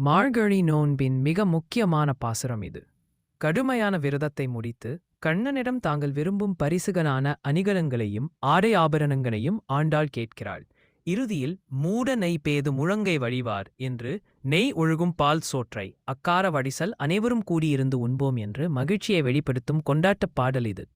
மார்கழி நோன்பின் மிக முக்கியமான பாசுரம் இது. கடுமையான விரதத்தை முடித்து கண்ணனிடம் தாங்கள் விரும்பும் பரிசுகளான அணிகலங்களையும் ஆடை ஆபரணங்களையும் ஆண்டாள் கேட்கிறாள். இறுதியில் மூட நெய் பேது முழங்கை வழிவார் என்று நெய் ஒழுகும் பால் சோற்றை அக்கார வடிசல் அனைவரும் கூடியிருந்து உண்போம் என்று மகிழ்ச்சியை வெளிப்படுத்தும் கொண்டாட்டப் பாடல் இது.